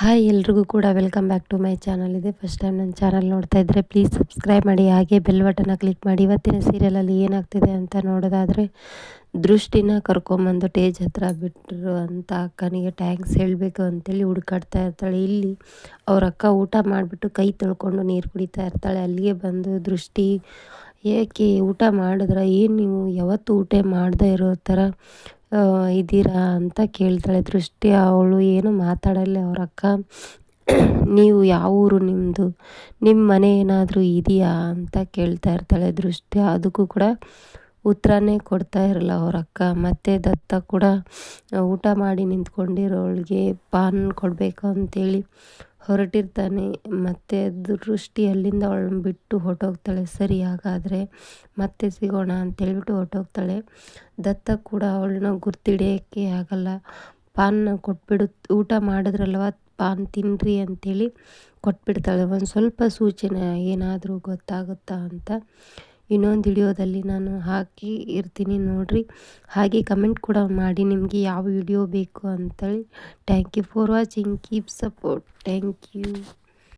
Hi, ಎಲ್ರಿಗೂ ಕೂಡ welcome back to my channel. ಇದೆ ಫಸ್ಟ್ ಟೈಮ್ ನನ್ನ ಚಾನಲ್ ನೋಡ್ತಾ ಇದ್ದರೆ ಪ್ಲೀಸ್ ಸಬ್ಸ್ಕ್ರೈಬ್ ಮಾಡಿ, ಹಾಗೆ ಬೆಲ್ ಬಟನ್ನ ಕ್ಲಿಕ್ ಮಾಡಿ. ಇವತ್ತಿನ ಸೀರಿಯಲಲ್ಲಿ ಏನಾಗ್ತಿದೆ ಅಂತ ನೋಡೋದಾದರೆ ದೃಷ್ಟಿನ ಕರ್ಕೊಂಬಂದು ಟೇಜ್ ಹತ್ರ ಬಿಟ್ಟರು ಅಂತ ಅಕ್ಕನಿಗೆ ಟ್ಯಾಂಕ್ಸ್ ಹೇಳಬೇಕು ಅಂತೇಳಿ ಹುಡುಕಾಡ್ತಾ ಇರ್ತಾಳೆ. ಇಲ್ಲಿ ಅವ್ರ ಅಕ್ಕ ಊಟ ಮಾಡಿಬಿಟ್ಟು ಕೈ ತೊಳ್ಕೊಂಡು ನೀರು ಕುಡಿತಾ ಇರ್ತಾಳೆ. ಅಲ್ಲಿಗೆ ಬಂದು ದೃಷ್ಟಿ, ಏಕೆ ಊಟ ಮಾಡಿದ್ರೆ? ಏನು ನೀವು ಯಾವತ್ತು ಊಟ ಮಾಡದೇ ಇರೋ ಥರ ಇದ್ದೀರಾ ಅಂತ ಕೇಳ್ತಾಳೆ. ದೃಷ್ಟಿ, ಅವಳು ಏನು ಮಾತಾಡಲ್ಲ ಅವ್ರ ನೀವು ಯಾವ ಊರು ನಿಮ್ಮದು ನಿಮ್ಮ ಮನೆ ಏನಾದರೂ ಇದೆಯಾ ಅಂತ ಕೇಳ್ತಾ ಇರ್ತಾಳೆ ದೃಷ್ಟಿ. ಅದಕ್ಕೂ ಕೂಡ ಉತ್ತರನೇ ಕೊಡ್ತಾ ಇರಲ್ಲ ಅವ್ರ ಅಕ್ಕ. ಮತ್ತು ದತ್ತ ಕೂಡ ಊಟ ಮಾಡಿ ನಿಂತ್ಕೊಂಡಿರೋಳಿಗೆ ಪಾನ್ ಕೊಡಬೇಕು ಅಂತೇಳಿ ಹೊರಟಿರ್ತಾನೆ, ಮತ್ತು ದೃಷ್ಟಿ ಅಲ್ಲಿಂದ ಅವಳನ್ನ ಬಿಟ್ಟು ಹೊರಟೋಗ್ತಾಳೆ. ಸರಿ, ಹಾಗಾದರೆ ಮತ್ತೆ ಸಿಗೋಣ ಅಂತೇಳ್ಬಿಟ್ಟು ಹೊರಟೋಗ್ತಾಳೆ. ದತ್ತ ಕೂಡ ಅವಳನ್ನ ಗುರ್ತಿಡಿಯೋಕ್ಕೆ ಆಗಲ್ಲ. ಪಾನ್ನ ಕೊಟ್ಬಿಡು, ಊಟ ಮಾಡಿದ್ರಲ್ವ, ಪಾನ್ ತಿನ್ನಿರಿ ಅಂತೇಳಿ ಕೊಟ್ಬಿಡ್ತಾಳೆ. ಒಂದು ಸ್ವಲ್ಪ ಸೂಚನೆ ಏನಾದರೂ ಗೊತ್ತಾಗುತ್ತಾ ಅಂತ ಇನ್ನೊಂದು ವಿಡಿಯೋದಲ್ಲಿ ನಾನು ಹಾಕಿ ಇರ್ತೀನಿ ನೋಡಿರಿ. ಹಾಗೆ ಕಮೆಂಟ್ ಕೂಡ ಮಾಡಿ ನಿಮಗೆ ಯಾವ ವಿಡಿಯೋ ಬೇಕು ಅಂತೇಳಿ. Thank you for watching keep support thank you